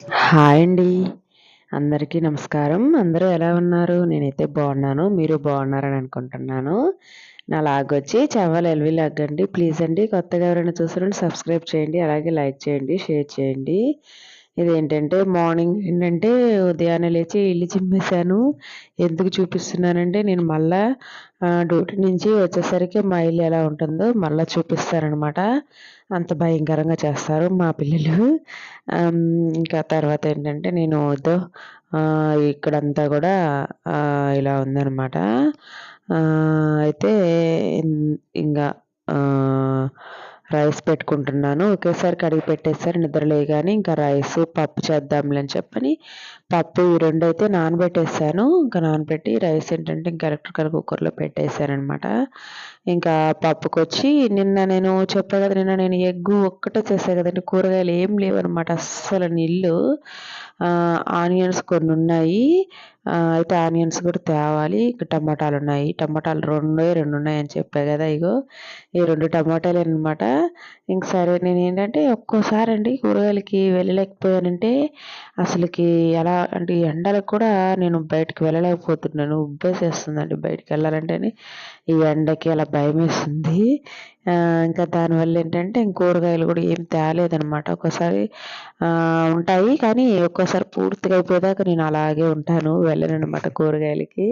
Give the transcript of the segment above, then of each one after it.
Hi అండి. అందరికీ నమస్కారం. అందరూ ఎలా ఉన్నారు? నేనైతే బాగున్నాను. మీరు బాగున్నారని అనుకుంటున్నాను. నా లాగ్ వచ్చి చవ్వాలి ఎల్వి లాగ్ అండి ప్లీజ్ అండి కొత్తగా ఎవరైనా చూసారంటే సబ్స్క్రైబ్ చేయండి. అలాగే లైక్ చేయండి షేర్ చేయండి. ఇదేంటంటే మార్నింగ్ ఏంటంటే ఉదయాన్నే లేచి ఇల్లు చిమ్మేశాను. ఎందుకు చూపిస్తున్నానంటే నేను మళ్ళా డ్యూటీ నుంచి వచ్చేసరికి మా ఇల్లు ఎలా ఉంటుందో మళ్ళీ చూపిస్తారనమాట. అంత భయంకరంగా చేస్తారు మా పిల్లలు. ఇంకా తర్వాత ఏంటంటే నేను ఏదో ఇక్కడంతా కూడా ఇలా ఉందనమాట. అయితే ఇంకా రైస్ పెట్టుకుంటున్నాను. ఒకేసారి కడిగి పెట్టేసారు నిద్రలేగానే ఇంకా రైస్ పప్పు చేద్దాంలే అని చెప్పని పప్పు ఈ రెండు అయితే నానబెట్టేసాను. ఇంకా నానబెట్టి రైస్ ఏంటంటే ఇంకా ఎలక్ట్రికల్ కుక్కర్లో పెట్టేశానమాట ఇంకా పప్పుకి వచ్చి నిన్న నేను చెప్పా కదా నిన్న నేను ఎగ్గు ఒక్కటే చేసా కదండి. కూరగాయలు ఏం లేవనమాట అస్సలు నీళ్ళు. ఆనియన్స్ కొన్ని ఉన్నాయి. అయితే ఆనియన్స్ కూడా తేవాలి. ఇక టమాటాలు ఉన్నాయి. టమాటాలు రెండే రెండు ఉన్నాయి అని చెప్పా కదా ఇగో. ఈ రెండు టమాటాలు అనమాట ఇంక సరే నేను ఏంటంటే ఒక్కోసారి అండి కూరగాయలకి వెళ్ళలేకపోయానంటే అసలుకి ఎలా అంటే ఎండలకు కూడా నేను బయటకు వెళ్ళలేకపోతున్నాను. ఉబ్బేసేస్తుందండి బయటకు వెళ్ళాలంటేనే. ఈ ఎండకి అలా భయం వేస్తుంది ఇంకా దానివల్ల ఏంటంటే కూరగాయలు కూడా ఏం తేలేదనమాట ఒక్కోసారి ఉంటాయి కానీ ఒక్కోసారి పూర్తిగా అయిపోయేదాకా నేను అలాగే ఉంటాను వెళ్ళను అనమాట కూరగాయలకి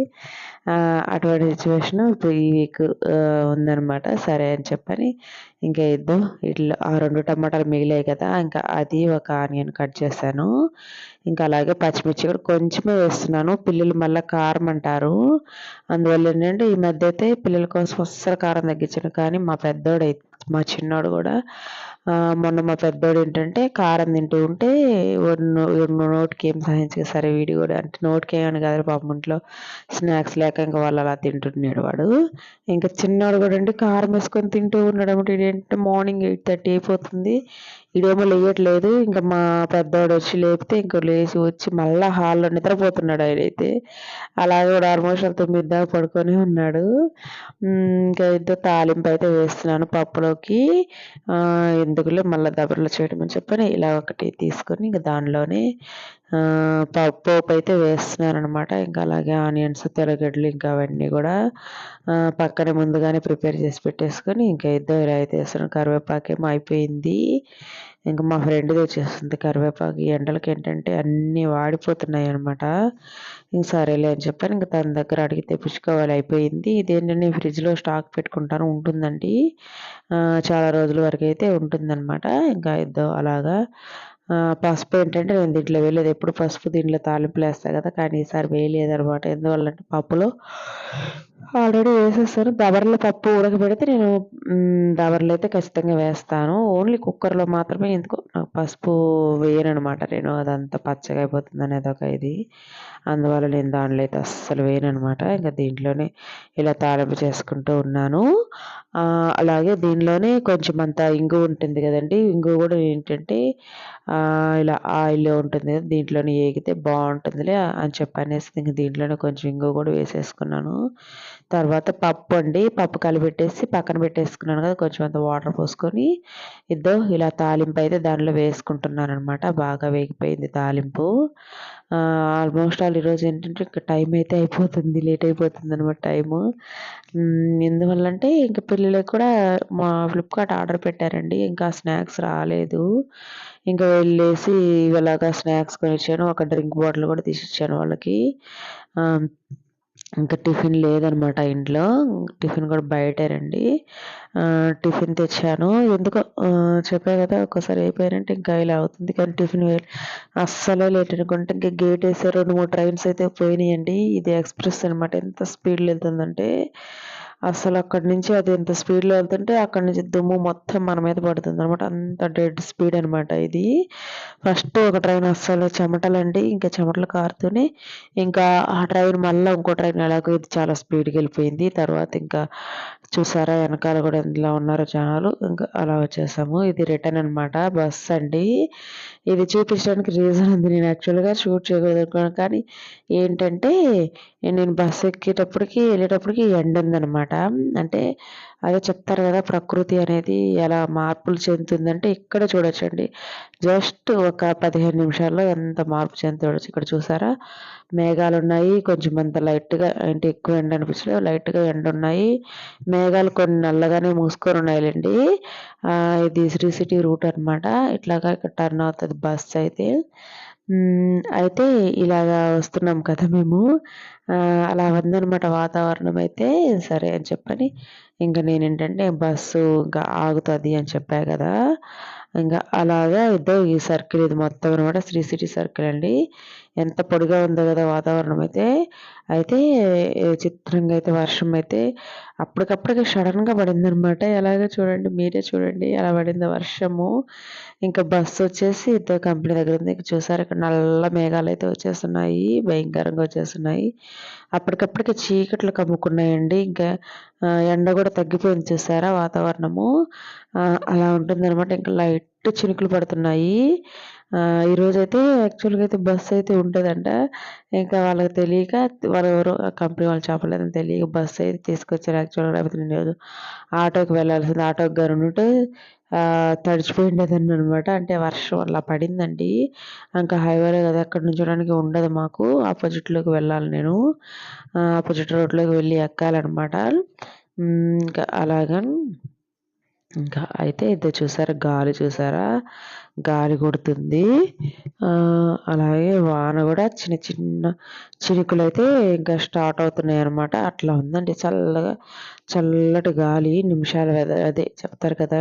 అటువంటి సిచ్యువేషన్ ఇప్పుడు ఈ వీక్ ఉందనమాట సరే అని చెప్పని ఇంకా ఇద్దాం. ఇట్లా ఆ రెండు టమాటాలు మిగిలాయి కదా ఇంకా అది ఒక ఆనియన్ కట్ చేశాను. ఇంకా అలాగే పచ్చిమిర్చి కూడా కొంచెమే వేస్తున్నాను. పిల్లలు మళ్ళీ కారం అంటారు. అందువల్ల ఏంటంటే ఈ మధ్య అయితే పిల్లల కోసం అస్సలు కారం తగ్గించాను. కానీ మా పెద్దోడు మా చిన్నోడు కూడా మొన్న మా పెద్దోడు ఏంటంటే కారం తింటూ ఉంటే నోటికి ఏం సహించక సరే వీడి కూడా అంటే నోటికి ఏమని కాదు పాపం ఇంట్లో స్నాక్స్ లేక ఇంకా వాళ్ళు అలా తింటున్నాడు వాడు. ఇంకా చిన్నవాడు కూడా అంటే కారం వేసుకొని తింటూ ఉన్నాడు ఏంటంటే మార్నింగ్ ఎయిట్ థర్టీ అయిపోతుంది. ఇదేమో లేయట్లేదు. ఇంకా మా పెద్దవాడు వచ్చి లేపితే ఇంకా లేచి వచ్చి మళ్ళీ హాల్లో నిద్రపోతున్నాడు ఆయన అయితే. అలాగే కూడా ఆల్మోస్ట్ తొమ్మిది దాకా పడుకొని ఉన్నాడు. ఇంకా ఇద్దరు తాలింపు అయితే వేస్తున్నాను పప్పులోకి. ఎందుకులే మళ్ళీ దబరలో చేయడం అని చెప్పని ఇలా ఒకటి తీసుకొని ఇంకా దానిలోనే పోపు అయితే వేస్తున్నాను అనమాట ఇంకా అలాగే ఆనియన్స్ తెల్లగడ్డలు ఇంకా అవన్నీ కూడా పక్కనే ముందుగానే ప్రిపేర్ చేసి పెట్టేసుకొని ఇంకా ఇద్దరు ఇలా అయితే వేస్తున్నాను. కరివేపాకేమో అయిపోయింది. ఇంకా మా ఫ్రెండ్ తెచ్చేస్తుంది కరివేపాకు. ఈ ఎండలకి ఏంటంటే అన్నీ వాడిపోతున్నాయి అనమాట ఇంక సరేలే అని చెప్పాను. ఇంకా తన దగ్గర అడిగి తెప్పించుకోవాలి అయిపోయింది. ఇదేంటంటే ఫ్రిడ్జ్లో స్టాక్ పెట్టుకుంటాను ఉంటుందండి. చాలా రోజుల వరకు అయితే ఉంటుందన్నమాట. ఇంకా ఇద్దాం అలాగా. పసుపు ఏంటంటే నేను దీంట్లో వేయలేదు. ఎప్పుడు పసుపు దీంట్లో తాలింపులు వేస్తాను కదా కానీ ఈసారి వేయలేదు అనమాట ఎందువల్లంటే పప్పులో ఆల్రెడీ వేసేస్తాను దబర్లో పప్పు ఉడకబెడితే నేను దబర్లో అయితే ఖచ్చితంగా వేస్తాను. ఓన్లీ కుక్కర్లో మాత్రమే ఎందుకో నాకు పసుపు వేయను అనమాట నేను అదంతా పచ్చగా అయిపోతుంది అనేది ఒక ఇది. అందువల్ల నేను దాంట్లో అయితే అస్సలు వేయను అనమాట ఇంకా దీంట్లోనే ఇలా తాలింపు చేసుకుంటూ ఉన్నాను. అలాగే దీనిలోనే కొంచెం అంత ఇంగు ఉంటుంది కదండి. ఇంగు కూడా ఏంటంటే ఇలా ఆయిల్ ఉంటుంది కదా దీంట్లోనే ఏగితే బాగుంటుందిలే అని చెప్పనేసి ఇంక దీంట్లోనే కొంచెం ఇంగు కూడా వేసేసుకున్నాను. తర్వాత పప్పు అండి పప్పు కలిపెట్టేసి పక్కన పెట్టేసుకున్నాను కదా కొంచెం అంత వాటర్ పోసుకొని. ఇద్దో ఇలా తాలింపు అయితే దానిలో వేసుకుంటున్నాను అనమాట బాగా వేగిపోయింది తాలింపు. ఆల్మోస్ట్ ఆల్ ఈరోజు ఏంటంటే ఇంకా టైం అయితే అయిపోతుంది లేట్ అయిపోతుంది అనమాట టైము ఎందువల్ల అంటే ఇంకా పిల్లలకు కూడా మా ఫ్లిప్కార్ట్ ఆర్డర్ పెట్టారండి ఇంకా స్నాక్స్ రాలేదు. ఇంకా వెళ్ళేసి ఇలాగా స్నాక్స్ కొనిచ్చాను ఒక డ్రింక్ బాటిల్ కూడా తీసిచ్చాను వాళ్ళకి. ఇంకా టిఫిన్ లేదనమాట ఇంట్లో. టిఫిన్ కూడా బయటేనండి టిఫిన్ తెచ్చాను. ఎందుకో చెప్పా కదా ఒక్కసారి అయిపోయారంటే ఇంకా ఇలా అవుతుంది. కానీ టిఫిన్ అస్సలే లేట్ అనుకుంటే ఇంకా గేట్ వేసే రెండు మూడు ట్రైన్స్ అయితే పోయినాయండి. ఇది ఎక్స్ప్రెస్ అనమాట. ఎంత స్పీడ్లో వెళ్తుందంటే అసలు అక్కడి నుంచి అది ఎంత స్పీడ్లో వెళ్తుంటే అక్కడి నుంచి దుమ్ము మొత్తం మన మీద పడుతుంది అనమాట అంత డెడ్ స్పీడ్ అనమాట ఇది. ఫస్ట్ ఒక ట్రైన్ అస్సలు చెమటలండి. ఇంకా చెమటలు కారుతూనే ఇంకా ఆ ట్రైన్ మళ్ళీ ఇంకో ట్రైన్ ఎలాగో ఇది చాలా స్పీడ్కి వెళ్ళిపోయింది. తర్వాత ఇంకా చూసారా? వెనకాల కూడా ఎందులో ఉన్నారో జనాలు. ఇంకా అలా వచ్చేసాము. ఇది రిటర్న్ అనమాట బస్ అండి. ఇది చూపించడానికి రీజన్ ఉంది. నేను యాక్చువల్గా షూట్ చేయగలుగుతున్నాను. కానీ ఏంటంటే నేను బస్సు ఎక్కేటప్పటికి వెళ్ళేటప్పటికి ఎండ ఉందనమాట అనమాట అంటే అదే చెప్తారు కదా ప్రకృతి అనేది ఎలా మార్పులు చెందుతుందంటే ఇక్కడ చూడొచ్చండి. జస్ట్ ఒక పదిహేను నిమిషాల్లో ఎంత మార్పు చెందుతుండొచ్చు ఇక్కడ చూసారా? మేఘాలు ఉన్నాయి కొంచెం అంత లైట్గా అంటే ఎక్కువ ఎండ అనిపించలేదు. లైట్గా ఎండ ఉన్నాయి. మేఘాలు కొన్ని నల్లగానే మూసుకొని ఉన్నాయిలేండి. ఇది శ్రీ సిటీ రూట్ అనమాట ఇట్లాగా ఇక్కడ టర్న్ అవుతుంది బస్ అయితే. అయితే ఇలాగా వస్తున్నాం కదా మేము. అలా ఉందనమాట వాతావరణం అయితే. సరే అని చెప్పని ఇంకా నేను ఏంటంటే బస్సు ఇంకా ఆగుతుంది అని చెప్పా కదా. ఇంకా అలాగా ఇద్దరు ఈ సర్కిల్ ఇది మొత్తం అనమాట శ్రీ సిటీ సర్కిల్ అండి. ఎంత పొడిగా ఉందో కదా వాతావరణం అయితే. అయితే చిత్రంగా అయితే వర్షం అయితే అప్పటికప్పటికి సడన్గా పడిందనమాట ఎలాగో చూడండి మీరే చూడండి అలా పడింది వర్షము. ఇంకా బస్సు వచ్చేసి ఇద్దరు కంపెనీ దగ్గర ఉంది. చూసారు ఇక్కడ నల్ల మేఘాలు అయితే వచ్చేస్తున్నాయి భయంకరంగా వచ్చేస్తున్నాయి. అప్పటికప్పటికి చీకట్లు కమ్ముకున్నాయండి. ఇంకా ఎండ కూడా తగ్గిపోయింది చూసారా వాతావరణము. అలా ఉంటుందన్నమాట. ఇంకా లైట్ చినుకులు పడుతున్నాయి. ఈరోజైతే యాక్చువల్గా అయితే బస్సు అయితే ఉంటుందంట. ఇంకా వాళ్ళకి తెలియక వాళ్ళు ఎవరో కంపెనీ వాళ్ళు చెప్పలేదని తెలియక బస్సు అయితే తీసుకొచ్చారు యాక్చువల్గా లేకపోతే నేను ఆటోకి వెళ్ళాల్సింది. ఆటోకి గారు ఉంటే తడిచిపోయిండేదాన్ని అనమాట అంటే వర్షం అలా పడిందండి. ఇంకా హైవేలో కదా అక్కడ నుంచోడానికి ఉండదు మాకు. ఆపోజిట్లోకి వెళ్ళాలి నేను. ఆపోజిట్ రోడ్లోకి వెళ్ళి ఎక్కాలన్నమాట. ఇంకా అలాగా ఇంకా అయితే ఇద్దరు చూసారా? గాలి చూసారా? గాలి కొడుతుంది. అలాగే వాన కూడా చిన్న చిన్న చినుకులు అయితే ఇంకా స్టార్ట్ అవుతున్నాయి అనమాట అట్లా ఉందండి చల్లగా. చల్లటి గాలి నిమిషాల అదే చెప్తారు కదా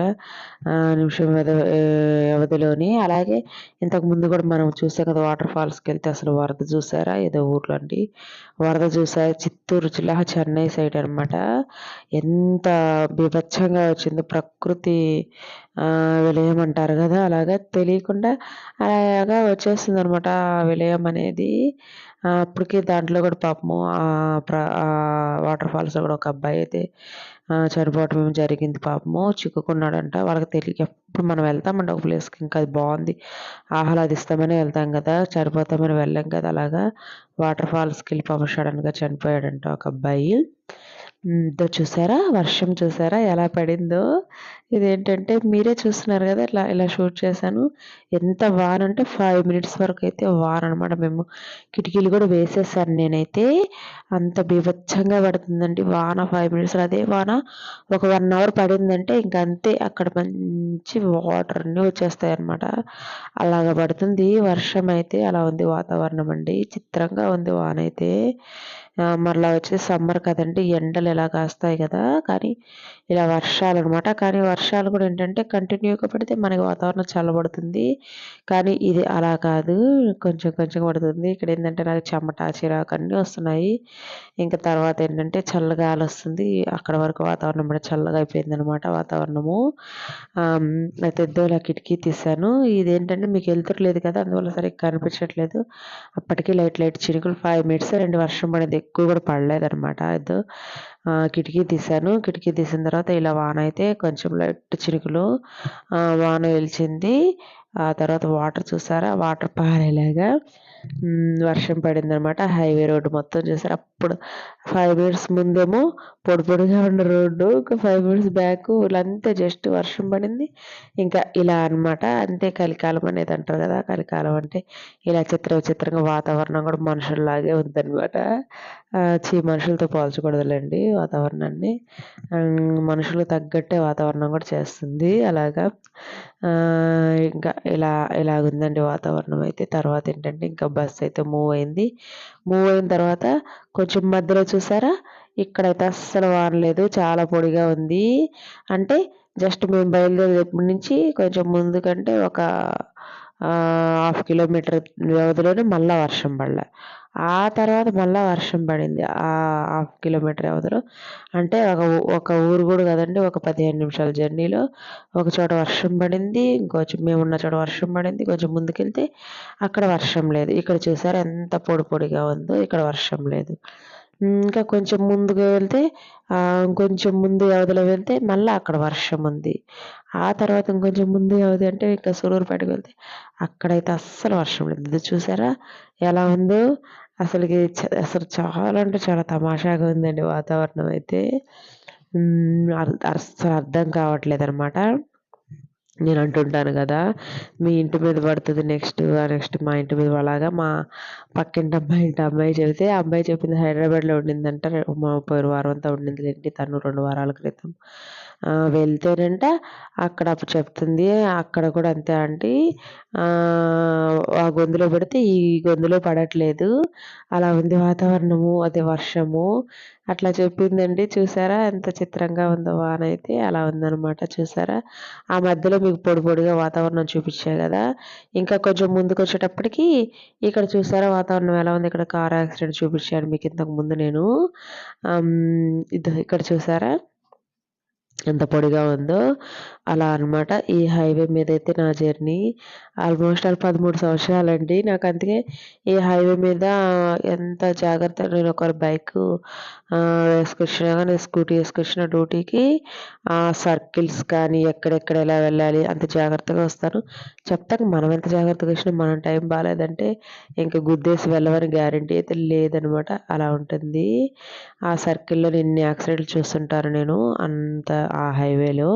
నిమిషం వ్యవధిలోని. అలాగే ఇంతకు ముందు కూడా మనం చూసాం కదా వాటర్ ఫాల్స్కి వెళ్తే అసలు వరద చూసారా? ఏదో ఊర్లో అండి. వరద చూసారా చిత్తూరు జిల్లా చెన్నై సైడ్ అనమాట ఎంత బీభత్సంగా వచ్చిందో ప్రకృతి విలయం అంటారు కదా అలాగా తెలియకుండా అలాగా వచ్చేస్తుంది అనమాట విలయం అనేది. అప్పటికి దాంట్లో కూడా పాపము వాటర్ ఫాల్స్లో కూడా ఒక అబ్బాయి అయితే చనిపోవటం జరిగింది పాపము. చిక్కుకున్నాడంట. వాళ్ళకి తెలియక ఎప్పుడు మనం వెళ్తామండి ఒక ప్లేస్కి. ఇంకా అది బాగుంది. ఆహ్లాదిస్తామని వెళ్తాం కదా. చనిపోతామని వెళ్ళాం కదా అలాగా. వాటర్ ఫాల్స్కి వెళ్ళి పాపం సడన్గా చనిపోయాడంట ఒక అబ్బాయి. ఇదో చూసారా? వర్షం చూసారా? ఎలా పడిందో? ఇదేంటంటే మీరే చూస్తున్నారు కదా ఇట్లా ఇలా షూట్ చేశాను. ఎంత వాన అంటే ఫైవ్ మినిట్స్ వరకు అయితే వాన అనమాట మేము. కిటికీలు కూడా వేసేసాను నేనైతే. అంత బీభత్సంగా పడుతుందండి వాన ఫైవ్ మినిట్స్ అదే వాన ఒక వన్ అవర్ పడిందంటే ఇంకా అంతే అక్కడ మంచి వాటర్ అన్నీ వచ్చేస్తాయి అనమాట అలాగ పడుతుంది. వర్షం అయితే అలా ఉంది వాతావరణం అండి. చిత్రంగా ఉంది వాన అయితే. మరలా వచ్చి సమ్మర్ కదండి ఎండలు ఇలా కాస్తాయి కదా. కానీ ఇలా వర్షాలు అనమాట కానీ వర్షాలు కూడా ఏంటంటే కంటిన్యూగా పడితే మనకి వాతావరణం చల్లబడుతుంది. కానీ ఇది అలా కాదు. కొంచెం కొంచెం పడుతుంది. ఇక్కడ ఏంటంటే నాకు చెమట చిరాకు అన్నీ వస్తున్నాయి. ఇంకా తర్వాత ఏంటంటే చల్లగాలి వస్తుంది. అక్కడ వరకు వాతావరణం కూడా చల్లగా అయిపోయింది అనమాట వాతావరణము. అయితే ఇలా కిటికీ తీసాను ఇదేంటంటే మీకు వెళ్తురలేదు కదా అందువల్ల సరిగ్గా కనిపించట్లేదు. అప్పటికీ లైట్ లైట్ చినుకులు ఫైవ్ మినిట్స్ రెండు వర్షం పడింది. ఎక్కువ కూడా పడలేదనమాట ఇది కిటికీ తీసాను కిటికీ తీసిన తర్వాత ఇలా వాన అయితే కొంచెం లైట్ చినుకులు వాన వెలిచింది. ఆ తర్వాత వాటర్ చూసారా? వాటర్ పారేలాగా వర్షం పడింది అనమాట హైవే రోడ్డు మొత్తం చూసారు? అప్పుడు ఫైవ్ మినిట్స్ ముందేమో పొడి పొడిగా ఉన్న రోడ్డు ఇంకా ఫైవ్ మినిట్స్ బ్యాక్ అంతే జస్ట్ వర్షం పడింది. ఇంకా ఇలా అనమాట అంతే కలికాలం అనేది అంటారు కదా కలికాలం అంటే ఇలా చిత్ర విచిత్రంగా వాతావరణం కూడా మనుషుల్లాగే ఉందన్నమాట. మనుషులతో పోల్చకూడదులేండి వాతావరణాన్ని. మనుషులు తగ్గట్టే వాతావరణం కూడా చేస్తుంది. అలాగా ఇంకా ఇలా ఇలాగుందండి వాతావరణం అయితే. తర్వాత ఏంటంటే ఇంకా బస్సు అయితే మూవ్ అయింది. మూవ్ అయిన తర్వాత కొంచెం మధ్యలో చూసారా? ఇక్కడైతే అస్సలు వానలేదు చాలా పొడిగా ఉంది. అంటే జస్ట్ మేము బయలుదేరేటప్పటి నుంచి కొంచెం ముందు కంటే ఒక హాఫ్ కిలోమీటర్ వ్యవధిలోనే మళ్ళీ వర్షం పడలే. ఆ తర్వాత మళ్ళీ వర్షం పడింది. ఆ హాఫ్ కిలోమీటర్ అవతలు. అంటే ఒక ఒక ఊరు కూడా కదండి ఒక పదిహేను నిమిషాల జర్నీలో ఒక చోట వర్షం పడింది ఇంకొంచెం మేము ఉన్న చోట వర్షం పడింది కొంచెం ముందుకెళ్తే అక్కడ వర్షం లేదు. ఇక్కడ చూసారు ఎంత పొడి పొడిగా ఉందో ఇక్కడ వర్షం లేదు. ఇంకా కొంచెం ముందుకు వెళ్తే కొంచెం ముందు వ్యవధిలో వెళ్తే మళ్ళీ అక్కడ వర్షం ఉంది. ఆ తర్వాత ఇంకొంచెం ముందు వ్యవధి అంటే ఇంకా సూలూరుపేటకు వెళ్తే అక్కడైతే అస్సలు వర్షం లేదు. చూసారా ఎలా ఉందో? అసలుకి అసలు చాలా అంటే చాలా తమాషాగా ఉందండి వాతావరణం అయితే. అసలు అర్థం కావట్లేదు అనమాట నేను అంటుంటాను కదా మీ ఇంటి మీద పడుతుంది నెక్స్ట్ నెక్స్ట్ మా ఇంటి మీద అలాగా మా పక్కింటి అమ్మాయి ఇంటి అమ్మాయి చెబితే ఆ అమ్మాయి చెప్పింది హైదరాబాద్లో ఉండిందంట మా వారం అంతా ఉండింది ఏంటి తను రెండు వారాల క్రితం. వెళ్తేనంట అక్కడ అప్పుడు చెప్తుంది. అక్కడ కూడా అంతే ఆంటీ. ఆ గొంతులో పడితే ఈ గొంతులో పడట్లేదు. అలా ఉంది వాతావరణము అదే వర్షము. అట్లా చెప్పిందండి. చూసారా ఎంత చిత్రంగా ఉందో వాన అయితే. అలా ఉందనమాట చూసారా? ఆ మధ్యలో మీకు పొడి పొడిగా వాతావరణం చూపించాయి కదా. ఇంకా కొంచెం ముందుకు వచ్చేటప్పటికి ఇక్కడ చూసారా వాతావరణం ఎలా ఉంది? ఇక్కడ కార్ యాక్సిడెంట్ చూపించాను మీకు ఇంతకు ముందు నేను. ఇది ఇక్కడ చూసారా? ఎంత పొడిగా ఉందో అలా అనమాట ఈ హైవే మీద అయితే నా జర్నీ ఆల్మోస్ట్ ఆల్ పదమూడు సంవత్సరాలండి. నాకు అందుకే ఈ హైవే మీద ఎంత జాగ్రత్త నేను ఒక బైక్ వేసుకొచ్చినా కానీ స్కూటీ వేసుకొచ్చిన డ్యూటీకి ఆ సర్కిల్స్ కానీ ఎక్కడెక్కడ ఎలా వెళ్ళాలి అంత జాగ్రత్తగా వస్తాను చెప్తాక మనం ఎంత జాగ్రత్తగా వచ్చినా మనం టైం బాగాలేదంటే ఇంకా గుద్దేసి వెళ్ళవని గ్యారంటీ అయితే లేదనమాట అలా ఉంటుంది. ఆ సర్కిల్లో ఎన్ని యాక్సిడెంట్లు చూస్తుంటారు నేను. అంత ఆ హైవేలో.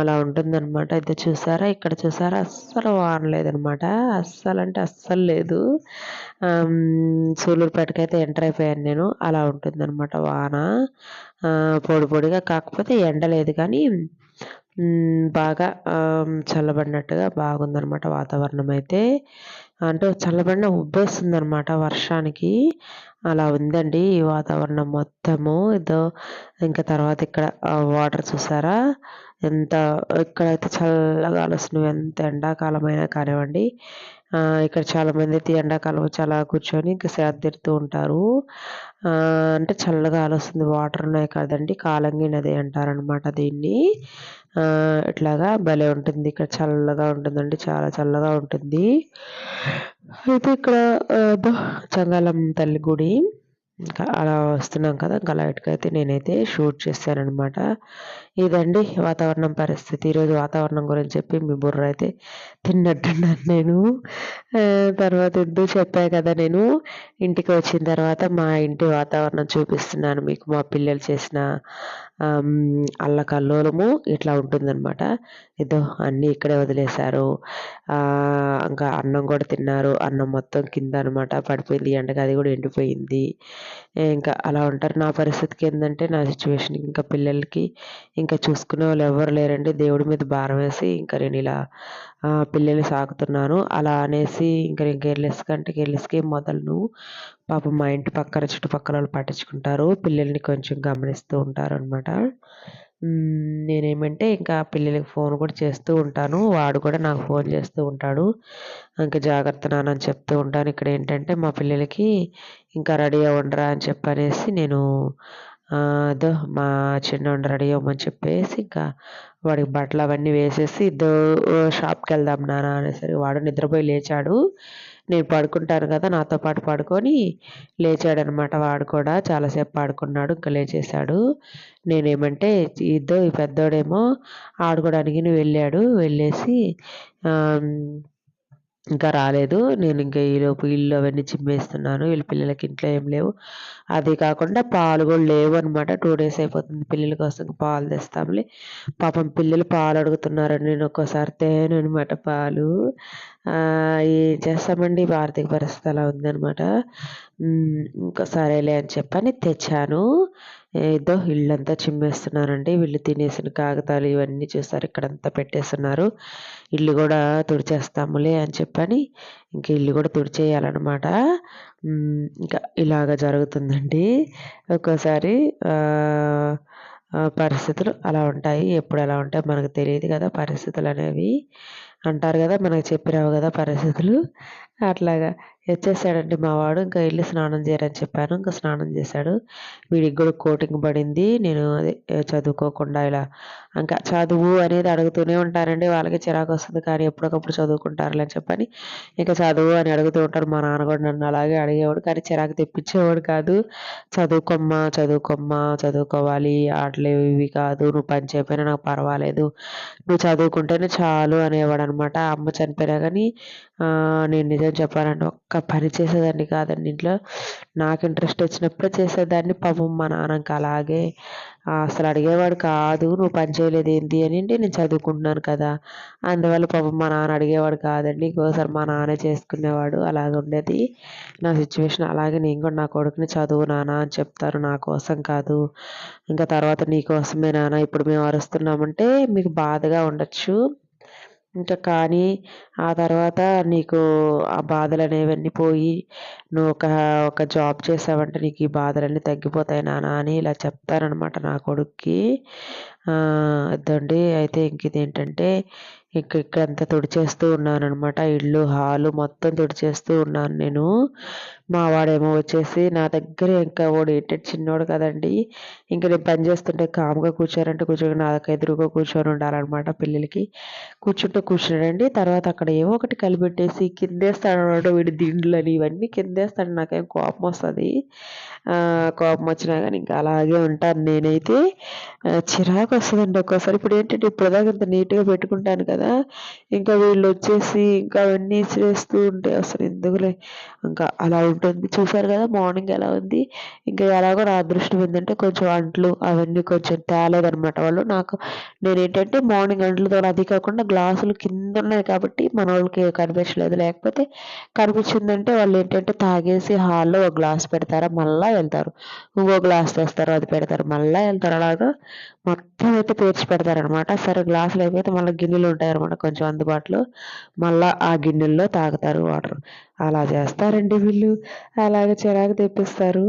అలా ఉంటుందన్నమాట. అయితే చూసారా? ఇక్కడ చూసారా? అస్సలు వాన లేదనమాట అస్సలు అంటే అస్సలు లేదు. సూళ్ళూరుపేటకైతే ఎంటర్ అయిపోయాను నేను. అలా ఉంటుందన్నమాట వాన. పొడి పొడిగా కాకపోతే ఎండ లేదు కానీ బాగా చల్లబడినట్టుగా బాగుందనమాట వాతావరణం అయితే అంటే చల్లబడిన ఉబ్బేస్తుంది అనమాట వర్షానికి. అలా ఉందండి ఈ వాతావరణం మొత్తము. ఇదో ఇంకా తర్వాత ఇక్కడ వాటర్ చూసారా? ఎంత ఇక్కడైతే చల్లగా వస్తుంది ఎంత ఎండాకాలమైనా కానివ్వండి. ఇక్కడ చాలామంది అయితే ఎండాకాలం చాలా కూర్చొని ఇంకా సేద ఉంటారు. అంటే చల్లగా వస్తుంది వాటర్ ఉన్నాయి కదండి కాలంగి నది అంటారనమాట దీన్ని ఇట్లాగా భలే ఉంటుంది ఇక్కడ చల్లగా ఉంటుందండి చాలా చల్లగా ఉంటుంది. అయితే ఇక్కడ చంగాలం తల్లి గుడి. ఇంకా అలా వస్తున్నాం కదా ఇంకా లైట్గా అయితే నేనైతే షూట్ చేశానమాట ఇదండి వాతావరణం పరిస్థితి. ఈరోజు వాతావరణం గురించి చెప్పి మీ బుర్ర అయితే తిన్నట్టున్నాను నేను. తర్వాత ఎందుకు చెప్పాను కదా నేను ఇంటికి వచ్చిన తర్వాత మా ఇంటి వాతావరణం చూపిస్తున్నాను మీకు మా పిల్లలు చేసిన అల్లకల్లోలము ఇట్లా ఉంటుందన్నమాట. ఏదో అన్నీ ఇక్కడే వదిలేశారు. ఇంకా అన్నం కూడా తిన్నారు. అన్నం మొత్తం కింద అనమాట పడిపోయింది. ఎండగా అది కూడా ఎండిపోయింది. ఇంకా అలా ఉంటారు. నా పరిస్థితికి ఏంటంటే నా సిచ్యువేషన్ ఇంకా పిల్లలకి ఇంకా చూసుకునే వాళ్ళు ఎవరు లేరండి. దేవుడి మీద భారం వేసి ఇంకా నేను ఇలా పిల్లల్ని సాకుతున్నాను. అలా అనేసి ఇంకా నేను కేర్లెస్ కంటే కేర్లెస్కి మొదలను పాపం మా ఇంటి పక్కన చుట్టుపక్కల వాళ్ళు పట్టించుకుంటారు. పిల్లల్ని కొంచెం గమనిస్తూ ఉంటారు అనమాట నేనేమంటే ఇంకా పిల్లలకి ఫోన్ కూడా చేస్తూ ఉంటాను. వాడు కూడా నాకు ఫోన్ చేస్తూ ఉంటాడు. ఇంకా జాగ్రత్త నాన్న అని చెప్తూ ఉంటాను. ఇక్కడ ఏంటంటే మా పిల్లలకి ఇంకా రెడీ అవ్వండిరా అని చెప్పనేసి నేను అదో మా చిన్నోడు రెడీ అవ్వమని చెప్పేసి ఇంకా వాడికి బట్టలు అవన్నీ వేసేసి ఇద్దరు షాప్కి వెళ్దాం నాన్న అనేసరికి వాడు నిద్రపోయి లేచాడు. నేను పడుకుంటాను కదా నాతో పాటు పడుకొని లేచాడనమాట వాడు కూడా. చాలాసేపు పాడుకున్నాడు ఇంకా లేచేశాడు. నేనేమంటే ఇద్దో ఈ పెద్దోడేమో ఆడుకోవడానికి వెళ్ళాడు. వెళ్ళేసి ఇంకా రాలేదు. నేను ఇంకా ఈలోపు ఇల్లు అవన్నీ చిమ్మేస్తున్నాను. వీళ్ళ పిల్లలకి ఇంట్లో ఏం లేవు. అది కాకుండా పాలు కూడా లేవు అనమాట టూ డేస్ అయిపోతుంది పిల్లల కోసం పాలు తెస్తాంలే. పాపం పిల్లలు పాలు అడుగుతున్నారు నేను ఒక్కోసారి తేను అనమాట పాలు. ఏం చేస్తామండి? ఆర్థిక పరిస్థితి అలా ఉందనమాట ఇంకా సరేలే అని చెప్పని తెచ్చాను. ఏదో ఇళ్ళంతా చిమ్మేస్తున్నారండి. వీళ్ళు తినేసిన కాగితాలు ఇవన్నీ చూస్తారు ఇక్కడంతా పెట్టేస్తున్నారు. ఇల్లు కూడా తుడిచేస్తాములే అని చెప్పని ఇంక ఇల్లు కూడా తుడిచేయాలన్నమాట. ఇంకా ఇలాగ జరుగుతుందండి. ఒక్కోసారి పరిస్థితులు అలా ఉంటాయి. ఎప్పుడు ఎలా ఉంటాయి మనకు తెలియదు కదా పరిస్థితులు అనేవి. అంటారు కదా మనకు చెప్పిరావు కదా పరిస్థితులు. అట్లాగా వచ్చేసాడండి మా వాడు. ఇంకా వెళ్ళి స్నానం చేయరని చెప్పాను. ఇంకా స్నానం చేశాడు. వీడికి కూడా కోటింగ్ పడింది. నేను అదే చదువుకోకుండా ఇలా ఇంకా చదువు అనేది అడుగుతూనే ఉంటారండి. వాళ్ళకి చిరాకు వస్తుంది. కానీ ఎప్పటికప్పుడు చదువుకుంటారులే అని చెప్పని ఇంకా చదువు అని అడుగుతూ ఉంటారు. మా నాన్న కూడా నన్ను అలాగే అడిగేవాడు. కానీ చిరాకు తెప్పించేవాడు కాదు. చదువుకోమ్మా చదువుకోమ్మా చదువుకోవాలి. ఆటలు ఇవి కాదు. నువ్వు పని చేయకపోయినా నాకు పర్వాలేదు. నువ్వు చదువుకుంటేనే చాలు అనేవాడు అనమాట అమ్మ చనిపోయినా కానీ నేను నిజం చెప్పాలంటే ఒక్క పని చేసేదాన్ని కాదండి ఇంట్లో. నాకు ఇంట్రెస్ట్ వచ్చినప్పుడే చేసేదాన్ని. పాపం మా నాన్నకి అలాగే అసలు అడిగేవాడు కాదు నువ్వు పని చేయలేదు ఏంటి అని అంటే నేను చదువుకుంటున్నాను కదా. అందువల్ల పాపం మా నాన్న అడిగేవాడు కాదండి. ఇంకోసారి మా నాన్నే చేసుకునేవాడు. అలాగ ఉండేది. నా సిచ్యువేషన్ అలాగే నేను కూడా నా కొడుకుని చదువు నాన్న అని చెప్తారు. నా కోసం కాదు. ఇంకా తర్వాత నీ కోసమే నాన్న. ఇప్పుడు మేము అరుస్తున్నామంటే మీకు బాధగా ఉండొచ్చు. ఇంకా కానీ ఆ తర్వాత నీకు ఆ బాధలు అనేవన్నీ పోయి నువ్వు ఒక ఒక జాబ్ చేసావంటే నీకు ఈ బాధలన్నీ తగ్గిపోతాయి నాన్న అని ఇలా చెప్తారనమాట నా కొడుక్కి. అదండి అయితే ఇంక ఇదేంటంటే ఇక ఇక్కడంతా తుడిచేస్తూ ఉన్నాను అనమాట ఇల్లు హాలు మొత్తం తుడిచేస్తూ ఉన్నాను నేను. మా వాడేమో వచ్చేసి నా దగ్గర ఇంకా వాడు ఏంటంటే చిన్నోడు కదండి. ఇంకా నేను పని చేస్తుంటే కాముగా కూర్చోరంటే కూర్చో నా ఎదురుగా కూర్చొని ఉండాలన్నమాట పిల్లలకి. కూర్చుంటే కూర్చున్నాడండి తర్వాత అక్కడ ఏమో ఒకటి కలిపెట్టేసి కిందేస్తాడు అనమాట వీడి దిండ్లని ఇవన్నీ కిందేస్తాడు నాకేం కోపం వస్తుంది. కోపం వచ్చినా కానీ ఇంకా అలాగే ఉంటాను నేనైతే. చిరాకు వస్తుందండి ఒక్కోసారి. ఇప్పుడు ఏంటంటే ఇప్పటిదాకా ఇంత నీట్గా పెట్టుకుంటాను కదా ఇంకా వీళ్ళు వచ్చేసి ఇంకా అవన్నీ చేస్తూ ఉంటే అసలు ఎందుకులే. ఇంకా అలా ఉంటుంది. చూసారు కదా మార్నింగ్ ఎలా ఉంది? ఇంకా ఎలాగో నా అదృష్టం ఏంటంటే కొంచెం అంట్లు అవన్నీ కొంచెం తేలేదనమాట వాళ్ళు. నాకు నేను ఏంటంటే మార్నింగ్ అంట్లతో అది కాకుండా గ్లాసులు కింద ఉన్నాయి కాబట్టి మన వాళ్ళకి కనిపించలేదు. లేకపోతే కనిపించిందంటే వాళ్ళు ఏంటంటే తాగేసి హాల్లో ఒక గ్లాస్ పెడతారా మళ్ళీ వెళ్తారు. ఇంకో గ్లాస్ తెస్తారు అది పెడతారు మళ్ళీ వెళ్తారు. అలాగా మొత్తం అయితే పేర్చి పెడతారనమాట సరే గ్లాసులు అయిపోతే మళ్ళీ గిన్నెలు ఉంటాయి అనమాట కొంచెం అందుబాటులో. మళ్ళీ ఆ గిన్నెల్లో తాగుతారు వాటర్. అలా చేస్తారండి వీళ్ళు. అలాగే చిరాకు తెప్పిస్తారు.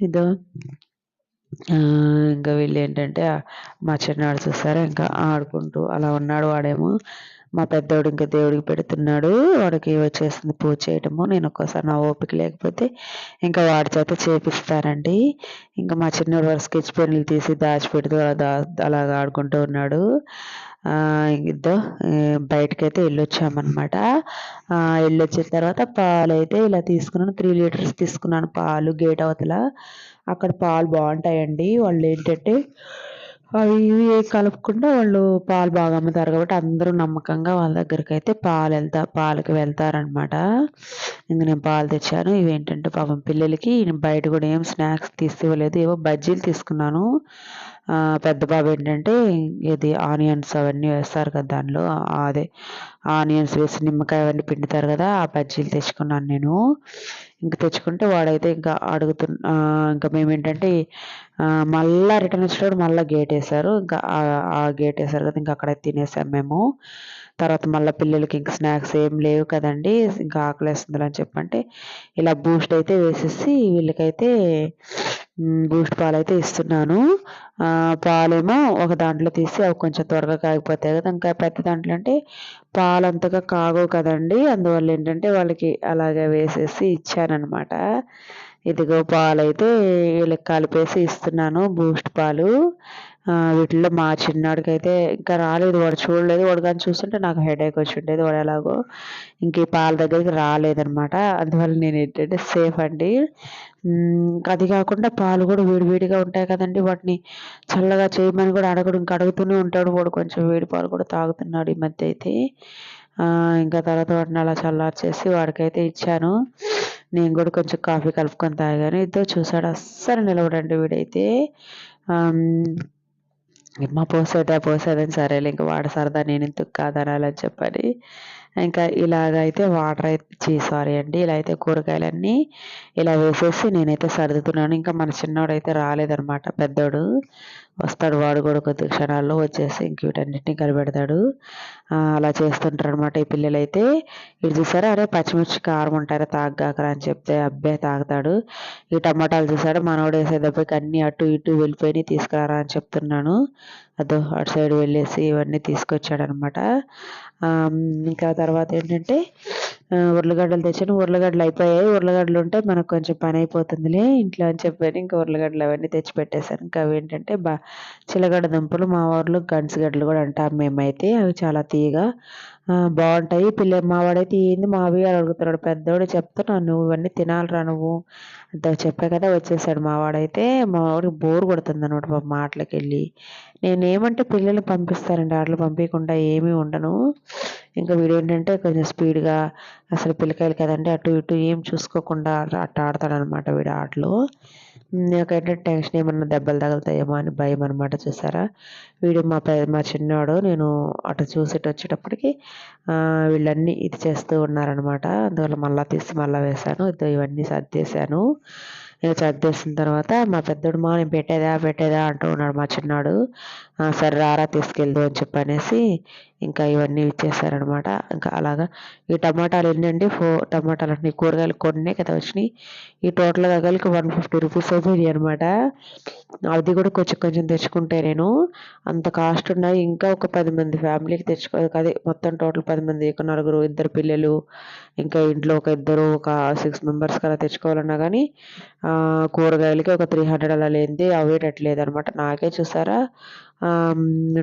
ఇదో ఇంకా వీళ్ళు ఏంటంటే మా చిన్నాడు చూస్తారా ఇంకా ఆడుకుంటూ అలా ఉన్నాడు వాడేమో. మా పెద్దోడు ఇంకా దేవుడికి పెడుతున్నాడు. వాడికి వచ్చేసింది పూజ చేయటము. నేను ఒక్కోసారి నా ఓపిక లేకపోతే ఇంకా వాడి చేత చేపిస్తానండి. ఇంకా మా చిన్నోడు వాడు స్కెచ్ పెన్నులు తీసి దాచిపెడుతూ అలా దా అలాగ ఆడుకుంటూ ఉన్నాడు. ఇద్దో బయటకైతే వెళ్ళొచ్చామన్నమాట. వెళ్ళొచ్చిన తర్వాత పాలు అయితే ఇలా తీసుకున్నాను. త్రీ లీటర్స్ తీసుకున్నాను పాలు గేట్ అవతల. అక్కడ పాలు బాగుంటాయండి. వాళ్ళు ఏంటంటే అవి ఇవి కలుపుకుండా వాళ్ళు పాలు బాగా అమ్ముతారు కాబట్టి అందరూ నమ్మకంగా వాళ్ళ దగ్గరికి అయితే పాలు వెళ్తా పాలకి వెళ్తారనమాట ఇంక నేను పాలు తెచ్చాను. ఇవి ఏంటంటే పాపం పిల్లలకి బయట కూడా ఏం స్నాక్స్ తీసివ్వలేదు. ఏవో బజ్జీలు తీసుకున్నాను. పెద్ద బాబు ఏంటంటే ఇది ఆనియన్స్ అవన్నీ వేస్తారు కదా దానిలో. అదే ఆనియన్స్ వేసి నిమ్మకాయ అవన్నీ పిండుతారు కదా ఆ బజ్జీలు తెచ్చుకున్నాను నేను. ఇంకా తెచ్చుకుంటే వాడైతే ఇంకా అడుగుతున్నా ఇంకా మేమేంటంటే మళ్ళీ రిటర్న్ వచ్చేటప్పుడు మళ్ళీ గేట్ వేశారు. ఇంకా ఆ గేట్ వేశారు కదా ఇంకా అక్కడ తినేసాం మేము. తర్వాత మళ్ళీ పిల్లలకి ఇంకా స్నాక్స్ ఏం లేవు కదండి ఇంకా ఆకలేస్తుంది అని చెప్పంటే ఇలా బూస్ట్ అయితే వేసేసి వీళ్ళకైతే బూస్ట్ పాలు అయితే ఇస్తున్నాను. పాలేమో ఒక దాంట్లో తీసి అవి కొంచెం త్వరగా కాగిపోతాయి కదా. ఇంకా పెద్ద దాంట్లో అంటే పాలు అంతగా కాగవు కదండి. అందువల్ల ఏంటంటే వాళ్ళకి అలాగే వేసేసి ఇచ్చానమాట ఇదిగో పాలు అయితే వీళ్ళకి కలిపేసి ఇస్తున్నాను బూస్ట్ పాలు. వీటిల్లో మా చిన్నాడికి అయితే ఇంకా రాలేదు. వాడు చూడలేదు. వాడు కానీ చూస్తుంటే నాకు హెడేక్ వచ్చి ఉండేది. వాడు ఎలాగో ఇంక ఈ పాల దగ్గరికి రాలేదనమాట అందువల్ల నేను ఏంటంటే సేఫ్ అండి. అది కాకుండా పాలు కూడా వేడివేడిగా ఉంటాయి కదండి. వాటిని చల్లగా చేయమని కూడా అడగడు. ఇంకా అడుగుతూనే ఉంటాడు. వాడు కొంచెం వేడి పాలు కూడా తాగుతున్నాడు ఈ మధ్య అయితే. ఇంకా తర్వాత వాటిని అలా చల్లార్చేసి వాడికైతే ఇచ్చాను. నేను కూడా కొంచెం కాఫీ కలుపుకొని తాగాను. ఇద్దరు చూసాడు. అస్సలు నిలవడండి వీడైతే. మా పోసేదా పోసేదని సరేలే ఇంకా వాడ సరదా నేను ఎందుకు కాదనాలని చెప్పని ఇంకా ఇలాగైతే వాటర్ అయితే సారీ అండి. ఇలా అయితే కూరగాయలన్నీ ఇలా వేసేసి నేనైతే సర్దుతున్నాను. ఇంకా మన చిన్నోడైతే రాలేదనమాట పెద్దోడు వస్తాడు వాడు కూడా కొద్ది క్షణాల్లో వచ్చేసి ఇంక వీటన్నిటిని కలిపెడతాడు అలా చేస్తుంటారు అనమాట ఈ పిల్లలు అయితే ఇటు చూసారా? అరే పచ్చిమిర్చి కారం ఉంటారా? తాగాకరా అని చెప్తే అబ్బాయి తాగుతాడు. ఈ టమాటాలు చూసాడు మనోడు వేసే దెబ్బకి అన్నీ అటు ఇటు వెళ్ళిపోయి తీసుకురారా అని చెప్తున్నాను. అదో అటు సైడ్ వెళ్ళేసి ఇవన్నీ తీసుకొచ్చాడనమాట ఇంకా తర్వాత ఏంటంటే ఉర్లగడ్డలు తెచ్చాను. ఉర్లగడ్డలు అయిపోయాయి. ఉర్లగడ్డలు ఉంటే మనకు కొంచెం పని అయిపోతుందిలే ఇంట్లో అని చెప్పాను ఇంకా ఉర్లగడ్డలు అవన్నీ తెచ్చి పెట్టేశాను. ఇంకా అవి ఏంటంటే బా చిలగడ్డ దుంపలు మా ఊర్లో గడ్డలు కూడా అంటాం మేమైతే. అవి చాలా తీయగా బాగుంటాయి. పిల్ల మావాడైతే ఏంది? మావి అని అడుగుతున్నాడు పెద్దోడు చెప్తున్నాను నువ్వు ఇవన్నీ తినాలిరా నువ్వు. అంత చెప్పా కదా వచ్చేసాడు మావాడైతే. మా వాడికి బోర్ కొడుతుంది అనమాట మా మాటలకి వెళ్ళి నేనేమంటే పిల్లలు పంపిస్తానండి ఆటలు పంపించకుండా ఏమీ ఉండను. ఇంకా వీడు ఏంటంటే కొంచెం స్పీడ్గా అసలు పిల్లకాయలు కదండి అటు ఇటు ఏం చూసుకోకుండా అట్ట ఆడతాడనమాట వీడు ఆటలు. నాకంటే టెన్షన్ ఏమన్నా దెబ్బలు తగులుతాయేమో అని భయం అనమాట చూసారా? వీడు మా పె మా చిన్నవాడు నేను అటు చూసిட்டு వచ్చేటప్పటికి వీళ్ళన్నీ ఇది చేస్తూ ఉన్నారనమాట అందువల్ల మళ్ళీ తీసి మళ్ళీ వేశాను. ఇవన్నీ సర్దేశాను. ఇక సర్దేసిన తర్వాత మా పెద్దోడు మా నేను పెట్టేదా పెట్టేదా? అంటూ ఉన్నాడు మా చిన్నాడు. సరే రారా తీసుకెళ్దు అని చెప్పనేసి ఇంకా ఇవన్నీ ఇచ్చేసారనమాట ఇంకా అలాగా ఈ టమాటాలు ఎన్నండి? ఫో టమాటాలు అన్ని కూరగాయలు కొన్నే కదా వచ్చినాయి. ఈ టోటల్ దగ్గరికి వన్ ఫిఫ్టీ రూపీస్ అవుతుంది అనమాట అది కూడా కొంచెం కొంచెం తెచ్చుకుంటే నేను అంత కాస్ట్ ఉన్నాయి ఇంకా ఒక పది మంది ఫ్యామిలీకి తెచ్చుకో అదే మొత్తం టోటల్ పది మంది ఒక నలుగురు ఇద్దరు పిల్లలు ఇంకా ఇంట్లో ఒక ఇద్దరు ఒక సిక్స్ మెంబర్స్ కలా తెచ్చుకోవాలన్నా కానీ కూరగాయలకి ఒక త్రీ హండ్రెడ్ అలా లేనిది అవేటట్లేదు అనమాట నాకే చూసారా?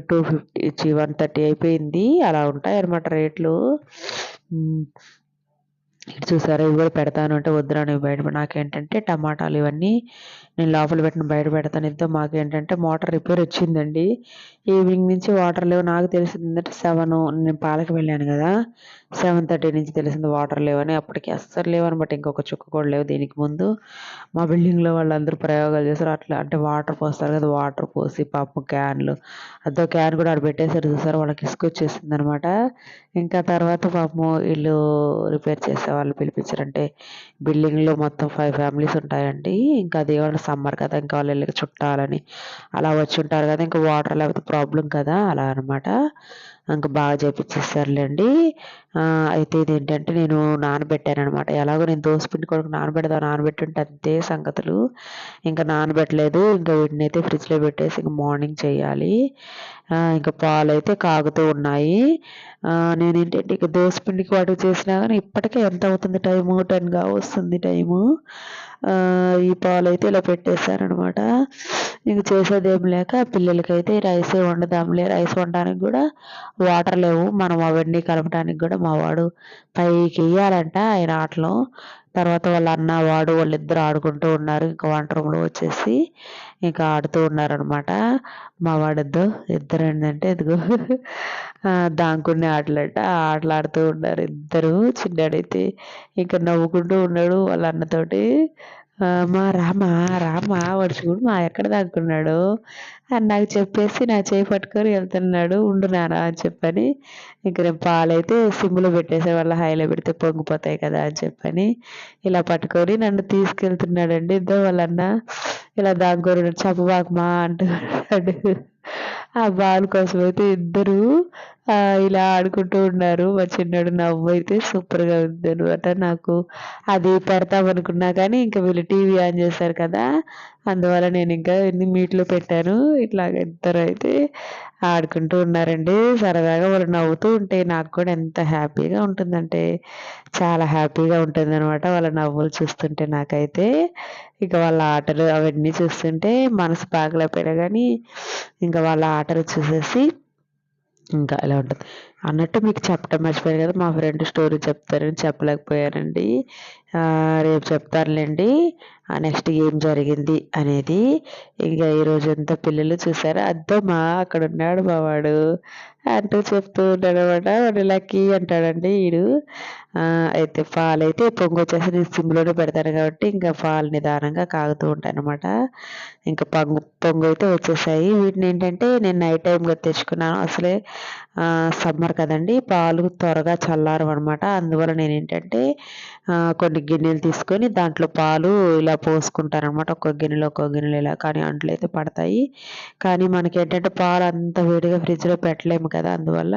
టూ ఫిఫ్టీ వన్ థర్టీ అయిపోయింది. అలా ఉంటాయి అనమాట రేట్లు ఇటు చూసారా ఇవి కూడా పెడతాను అంటే వద్దురా నువ్వు బయట నాకేంటంటే టమాటాలు ఇవన్నీ నేను లోపల పెట్టిన బయట పెడతాను. మాకు ఏంటంటే మోటార్ రిపేర్ వచ్చిందండి. ఈవినింగ్ నుంచి వాటర్ లేవు. నాకు తెలిసింది సెవెన్ నేను పాలకి వెళ్ళాను కదా. సెవెన్ థర్టీ నుంచి తెలిసింది వాటర్ లేవని. అప్పటికి అస్సలు లేవనమాట ఇంకొక చుక్క కూడా లేవు దీనికి ముందు. మా బిల్డింగ్లో వాళ్ళందరూ ప్రయోగాలు చేస్తారు అట్లా అంటే వాటర్ పోస్తారు కదా. వాటర్ పోసి పాపం క్యాన్లు అదో క్యాన్ కూడా ఆడ పెట్టేసారు చూసారు? వాళ్ళకి ఇసుకొచ్చేసింది అనమాట ఇంకా తర్వాత పాపం వీళ్ళు రిపేర్ చేసే వాళ్ళు పిలిపించారంటే బిల్డింగ్లో మొత్తం ఫైవ్ ఫ్యామిలీస్ ఉంటాయండి. ఇంకా అది సమ్మర్ కదా ఇంకా వాళ్ళు చుట్టాలని అలా వచ్చి ఉంటారు కదా ఇంకా వాటర్ లేకపోతే ప్రాబ్లం కదా అలా అనమాట ఇంకా బాగా చేపించేసారులేండి అయితే ఇది ఏంటంటే నేను నానబెట్టాను అనమాట ఎలాగో నేను దోసపిండి కొడుకు నానబెడదాం నానబెట్టుంటే అంతే సంగతులు. ఇంకా నానబెట్టలేదు ఇంకా వీటిని అయితే ఫ్రిడ్జ్లో పెట్టేసి ఇంకా మార్నింగ్ చేయాలి. ఇంకా పాలు అయితే కాగుతూ ఉన్నాయి. నేను ఏంటంటే ఇక దోసపిండికి వాటికి చేసినా కానీ ఇప్పటికే ఎంత అవుతుంది టైము? టెన్గా వస్తుంది టైము. ఈ పాలు అయితే ఇలా పెట్టేశారనమాట ఇంక చేసేది ఏం లేక పిల్లలకైతే రైసే వండుదాంలే. రైస్ వండడానికి కూడా వాటర్ లేవు. మనం అవన్నీ కలపడానికి కూడా మా వాడు పైకి వెయ్యాలంట ఆయన ఆటలో. తర్వాత వాళ్ళ అన్న వాడు వాళ్ళిద్దరు ఆడుకుంటూ ఉన్నారు. ఇంకా వంట రూమ్లో వచ్చేసి ఇంకా ఆడుతూ ఉన్నారనమాట మా వాడిద్దో ఇద్దరు ఏంటంటే ఇదిగో దాంకునే ఆటలంట. ఆటలు ఆడుతూ ఉన్నారు ఇద్దరు. చిన్నాడైతే ఇంకా నవ్వుకుంటూ ఉన్నాడు వాళ్ళ అన్నతోటి. మా రామా రామా వడుచుకుడు మా ఎక్కడ దాక్కున్నాడు. అని నాకు చెప్పేసి నా చేయి పట్టుకొని వెళ్తున్నాడు. ఉండు అని చెప్పని. ఇంక నేను పాలైతే సిమ్లో పెట్టేసే వాళ్ళ హైలో పెడితే పొంగిపోతాయి కదా అని చెప్పని. ఇలా పట్టుకొని నన్ను తీసుకెళ్తున్నాడండి. ఇద్దో వాళ్ళన్న ఇలా దాక్కొని చెప్పబాకమా అంటున్నాడు ఆ బాల్ కోసం అయితే ఇద్దరు ఇలా ఆడుకుంటూ ఉన్నారు. మా చిన్నడు నవ్వు అయితే సూపర్గా ఉంది అనమాట నాకు అది పెడతాం అనుకున్నా కానీ ఇంకా వీళ్ళు టీవీ ఆన్ చేశారు కదా అందువల్ల నేను ఇంకా ఎన్ని మీట్లో పెట్టాను. ఇట్లాగ ఇద్దరు అయితే ఆడుకుంటూ ఉన్నారండి. సరదాగా వాళ్ళు నవ్వుతూ ఉంటే నాకు కూడా ఎంత హ్యాపీగా ఉంటుందంటే చాలా హ్యాపీగా ఉంటుంది అనమాట వాళ్ళ నవ్వులు చూస్తుంటే నాకైతే. ఇక వాళ్ళ ఆటలు అవన్నీ చూస్తుంటే మనసు బాగలేకపోయినా కానీ ఇంకా వాళ్ళ ఆటలు చూసేసి ఇంకా ఇలా ఉంటుంది. అన్నట్టు మీకు చెప్పడం మర్చిపోయాను కదా మా ఫ్రెండ్ స్టోరీ చెప్తారని చెప్పలేకపోయానండి. రేపు చెప్తారులేండి. నెక్స్ట్ ఏం జరిగింది అనేది. ఇంకా ఈరోజు అంతా పిల్లలు చూసారా? అద్దో మా అక్కడ ఉన్నాడు మావాడు అంటూ చెప్తూ ఉంటాడు అనమాట వాడు లక్కీ అంటాడండి వీడు అయితే పాలు అయితే పొంగు వచ్చేసి నేను సిమ్లోనే పెడతాను కాబట్టి ఇంకా పాలు నిదానంగా కాగుతూ ఉంటాయి అనమాట ఇంకా పొంగు పొంగు అయితే వచ్చేసాయి. వీటిని ఏంటంటే నేను నైట్ టైంగా తెచ్చుకున్నాను. అసలే సమ్మర్ కదండి. పాలు త్వరగా చల్లారు అనమాట అందువల్ల నేను ఏంటంటే కొన్ని గిన్నెలు తీసుకొని దాంట్లో పాలు ఇలా పోసుకుంటాను అనమాట ఒక్కొక్క గిన్నెలో ఒక్కొక్క గిన్నెలు ఇలా కానీ అంట్లు అయితే పడతాయి. కానీ మనకి ఏంటంటే పాలు అంత వేడిగా ఫ్రిడ్జ్లో పెట్టలేము కదా. అందువల్ల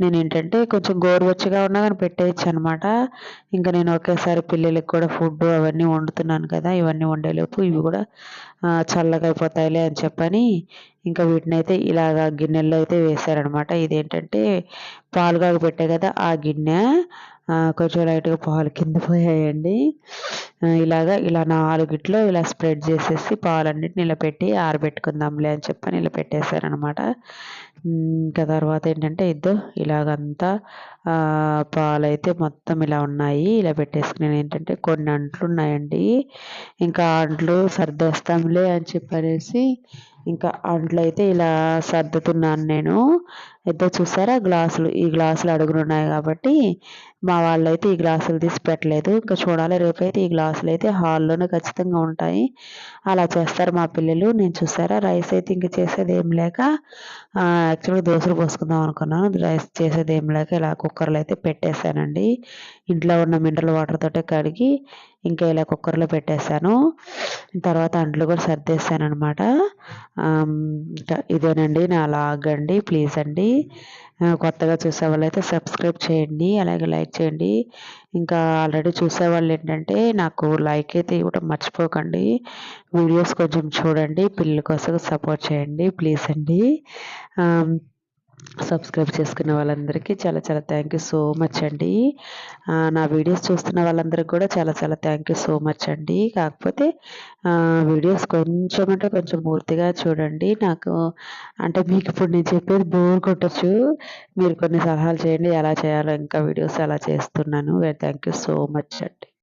నేను ఏంటంటే కొంచెం గోరువెచ్చగా ఉన్నా కానీ పెట్టేయచ్చు అనమాట ఇంకా నేను ఒకేసారి పిల్లలకి కూడా ఫుడ్ అవన్నీ వండుతున్నాను కదా. ఇవన్నీ వండేలోపు ఇవి కూడా చల్లగా అయిపోతాయిలే అని చెప్పని ఇంకా వీటిని అయితే ఇలాగ గిన్నెల్లో అయితే వేశారనమాట. ఇదేంటంటే పాలు కాగ పెట్టే కదా ఆ గిన్నె. కొంచెం లైట్గా పాలు కింద పోయాయండి. ఇలాగా ఇలా నాలుగిట్లో ఇలా స్ప్రెడ్ చేసేసి పాలన్నిటిని ఇలా పెట్టి ఆరబెట్టుకుందాంలే అని చెప్పని ఇలా పెట్టేశారనమాట ఇంకా తర్వాత ఏంటంటే ఇద్దో ఇలాగంతా పాలైతే మొత్తం ఇలా ఉన్నాయి. ఇలా పెట్టేసుకున్నాను ఏంటంటే కొన్ని అంట్లు ఉన్నాయండి. ఇంకా అంట్లు సర్దేస్తాంలే అని చెప్పనేసి ఇంకా అంట్లు అయితే ఇలా సర్దుతున్నాను నేను. అయితే చూసారా గ్లాసులు? ఈ గ్లాసులు అడుగులు ఉన్నాయి కాబట్టి మా వాళ్ళైతే ఈ గ్లాసులు తీసి పెట్టలేదు. ఇంకా చూడాలి రేపైతే ఈ గ్లాసులు అయితే హాల్లోనే ఖచ్చితంగా ఉంటాయి. అలా చేస్తారు మా పిల్లలు. నేను చూసారా రైస్ అయితే ఇంక చేసేది ఏం లేక యాక్చువల్గా దోశలు పోసుకుందాం అనుకున్నాను. రైస్ చేసేది ఏం లేక ఇలా కుక్కర్లో అయితే పెట్టేశానండి. ఇంట్లో ఉన్న మినరల్ వాటర్ తోటే కడిగి ఇంకా ఇలా కుక్కర్లో పెట్టేశాను. తర్వాత అంట్లు కూడా సర్దేశాను అనమాట ఇదేనండి నా లాగ్ అండి. ప్లీజ్ అండి. కొత్తగా చూసే వాళ్ళైతే సబ్స్క్రైబ్ చేయండి. అలాగే లైక్ చేయండి. ఇంకా ఆల్రెడీ చూసేవాళ్ళు ఏంటంటే నాకు లైక్ అయితే ఇవ్వడం మర్చిపోకండి. వీడియోస్ కొంచెం చూడండి. పిల్లల కోసం సపోర్ట్ చేయండి. ప్లీజ్ అండి. సబ్స్క్రైబ్ చేసుకున్న వాళ్ళందరికీ చాలా చాలా థ్యాంక్ యూ సో మచ్ అండి. నా వీడియోస్ చూస్తున్న వాళ్ళందరికీ కూడా చాలా చాలా థ్యాంక్ యూ సో మచ్ అండి. కాకపోతే వీడియోస్ కొంచెం అంటే కొంచెం పూర్తిగా చూడండి. నాకు అంటే మీకు ఇప్పుడు నేను చెప్పేది బోర్ కొట్టచ్చు. మీరు కొన్ని సలహాలు చేయండి ఎలా చేయాలో ఇంకా వీడియోస్ అలా చేస్తున్నాను. థ్యాంక్ యూ సో మచ్ అండి.